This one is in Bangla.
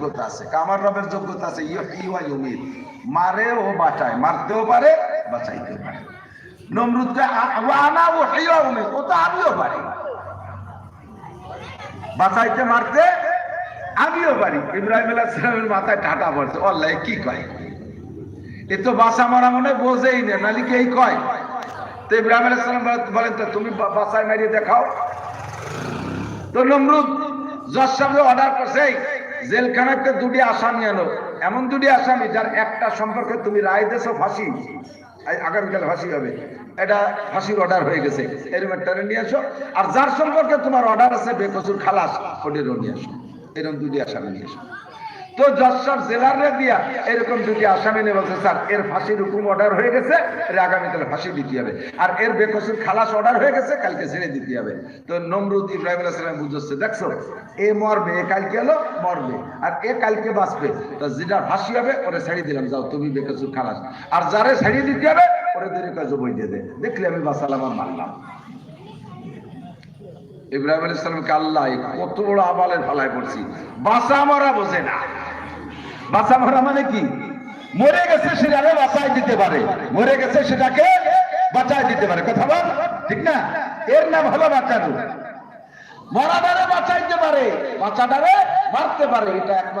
যোগ্যতা আছে আমার রবের যোগ্যতা আছে মারে ও বাঁচায়, মারতেও পারে, বাঁচাইতেও পারে। তো আমিও পারি। বাঁচাইতে, মারতে আমিও পারি। ইব্রাহিম মাথায় টাটা পড়ছে আল্লাহ কি কয়? এ তো বাসা মারা মনে বোঝেই না, নালি কি কয়? তো ইব্রাহিম বলে- বলেন তো, তুমি বাসায় মারিয়ে দেখাও। তো নমরুদ সাহেব অর্ডার করছে জেলখানাতে দুটি আসামি আনো এমন দুটি আসামি যার একটা সম্পর্কে তুমি রায় দেছো ফাঁসি। আগামীকাল ফাঁসি হবে। এটা ফাঁসির অর্ডার হয়ে গেছে। এরকম একটা নিয়ে আসো আর যার সম্পর্কে তোমার অর্ডার আছে, বেকসুর খালাস ওটিরও নিয়ে আসো এরকম দুটি আসামি নিয়ে আসো তো সাহেব জেলারে দিয়া এরকম দুটি আসামি নিয়ে বলছে, স্যার, এর ফাঁসির হুকুম অর্ডার হয়ে গেছে, এর আগামীকাল ফাঁসি দিতে হবে। আর এর বেকসুর খালাস অর্ডার হয়ে গেছে, কালকে ছেড়ে দিতে হবে। তো নমরুদ ইব্রাহিম আলাইহিস সালাম বুঝছে দেখছ, এ মরবে, এ কালকে এলো, মরবে। আর এ কালকে বাঁচবে, তো যেটা ফাঁসি হবে, ওরে ছেড়ে দিলাম, যাও, তুমি বেকসুর খালাস। আর যারে ছেড়ে দিতে হবে, ওরে দেরি কাজ বই দিয়ে দে। দেখলে আমি বাঁচালাম আর মারলাম। ইব্রাহিম আলী ইসলামকে আল্লাহ কত বড় আবালের ফালায় পড়ছি। বাসা মরা বোঝে না। বাসা মরা মানে কি? মরে গেছে সেটাকে বাঁচাই দিতে পারে। মরে গেছে সেটাকে বাঁচাই দিতে পারে। কথা বল, ঠিক না? এর নাম হলো বাঁচানো। মরাটারে বাঁচাইতে পারে বাঁচাটারে মারতে পারে, এটা একমাত্র